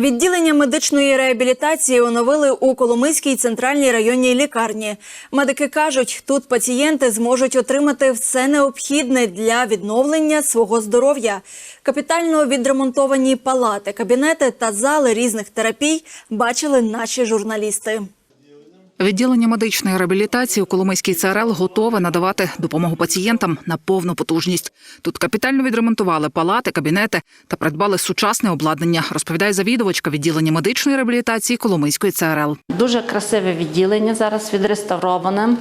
Відділення медичної реабілітації оновили у Коломийській центральній районній лікарні. Медики кажуть, тут пацієнти зможуть отримати все необхідне для відновлення свого здоров'я. Капітально відремонтовані палати, кабінети та зали різних терапій бачили наші журналісти. Відділення медичної реабілітації у Коломийській ЦРЛ готове надавати допомогу пацієнтам на повну потужність. Тут капітально відремонтували палати, кабінети та придбали сучасне обладнання, розповідає завідувачка відділення медичної реабілітації Коломийської ЦРЛ. Дуже красиве відділення зараз відреставроване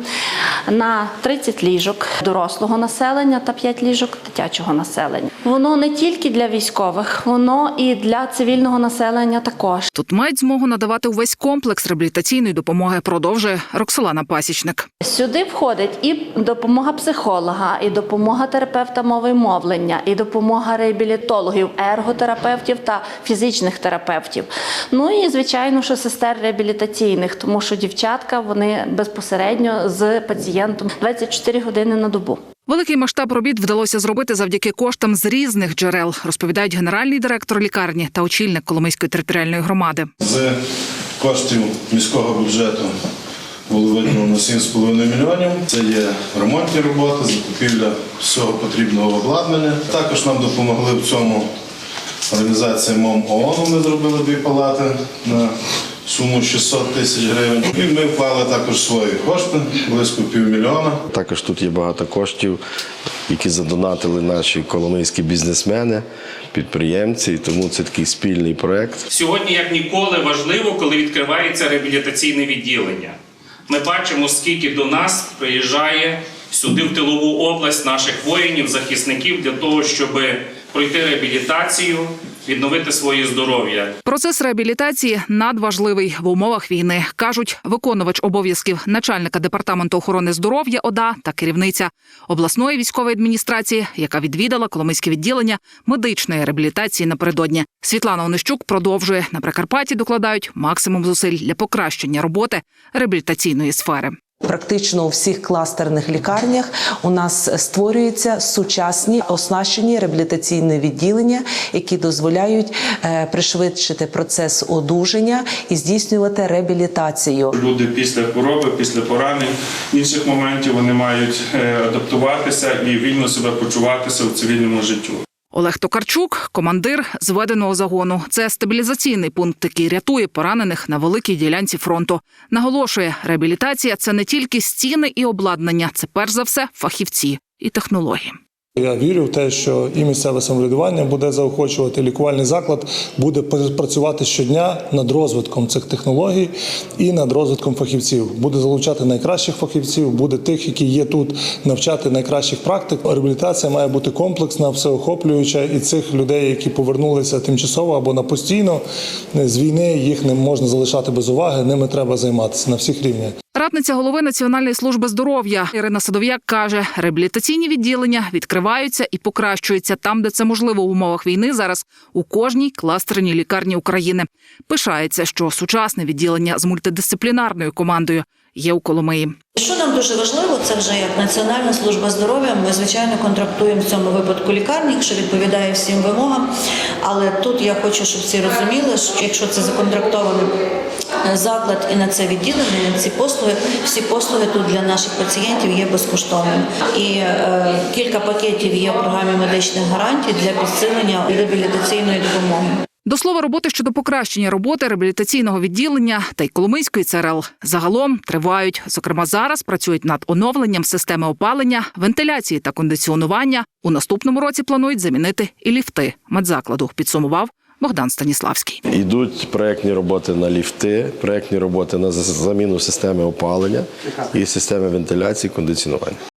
на 30 ліжок дорослого населення та 5 ліжок дитячого населення. Воно не тільки для військових, воно і для цивільного населення також. Тут мають змогу надавати увесь комплекс реабілітаційної допомоги. Продовжує Роксолана Пасічник. Сюди входить і допомога психолога, і допомога терапевта мови мовлення, і допомога реабілітологів, ерготерапевтів та фізичних терапевтів. Ну і звичайно, що сестер реабілітаційних, тому що дівчатка вони безпосередньо з пацієнтом 24 години на добу. Великий масштаб робіт вдалося зробити завдяки коштам з різних джерел, розповідають генеральний директор лікарні та очільник Коломийської територіальної громади. З коштів міського бюджету було виділено 7,5 мільйонів. Це є ремонтні роботи, закупівля всього потрібного обладнання. Також нам допомогли в цьому організація МОМ ООН. Ми зробили дві палати на суму 600 тисяч гривень. І ми вклали також свої кошти, близько півмільйона. Також тут є багато коштів, які задонатили наші коломийські бізнесмени, підприємці, і тому це такий спільний проєкт. Сьогодні, як ніколи, важливо, коли відкривається реабілітаційне відділення. Ми бачимо, скільки до нас приїжджає сюди в тилову область наших воїнів, захисників для того, щоб пройти реабілітацію, відновити своє здоров'я. Процес реабілітації надважливий в умовах війни, кажуть виконувач обов'язків начальника департаменту охорони здоров'я ОДА та керівниця обласної військової адміністрації, яка відвідала Коломийське відділення медичної реабілітації напередодні. Світлана Онищук продовжує на Прикарпатті докладають максимум зусиль для покращення роботи реабілітаційної сфери. Практично у всіх кластерних лікарнях у нас створюються сучасні оснащені реабілітаційні відділення, які дозволяють е, пришвидшити процес одужання і здійснювати реабілітацію. Люди після хвороби, після поранень, інших моментів вони мають е, адаптуватися і вільно себе почуватися в цивільному життю. Олег Токарчук, командир зведеного загону. Це стабілізаційний пункт, який рятує поранених на великій ділянці фронту. Наголошує, реабілітація це не тільки стіни і обладнання, це перш за все фахівці і технології. Я вірю в те, що і місцеве самоврядування буде заохочувати лікувальний заклад, буде працювати щодня над розвитком цих технологій і над розвитком фахівців. Буде залучати найкращих фахівців, буде тих, які є тут, навчати найкращих практик. Реабілітація має бути комплексна, всеохоплююча, і цих людей, які повернулися тимчасово або на постійно з війни, їх не можна залишати без уваги. Ними треба займатися на всіх рівнях. Радниця голови Національної служби здоров'я Ірина Садов'як каже, реабілітаційні відділення відкриваються і покращуються там, де це можливо в умовах війни. Зараз у кожній кластерній лікарні України пишається, що сучасне відділення з мультидисциплінарною командою є у Коломиї. Що нам дуже важливо, це вже як Національна служба здоров'я. Ми звичайно контрактуємо в цьому випадку лікарні, якщо відповідає всім вимогам. Але тут я хочу, щоб всі розуміли, що якщо це законтрактований е, заклад і на це відділення, на ці послуги, всі послуги тут для наших пацієнтів є безкоштовними. І е, кілька пакетів є в програмі медичних гарантій для підсилення реабілітаційної допомоги. До слова, роботи щодо покращення роботи реабілітаційного відділення та й Коломийської ЦРЛ загалом тривають. Зокрема, зараз працюють над оновленням системи опалення, вентиляції та кондиціонування. У наступному році планують замінити і ліфти медзакладу. Підсумував Богдан Станіславський. Йдуть проєктні роботи на ліфти, проєктні роботи на заміну системи опалення і системи вентиляції, кондиціонування.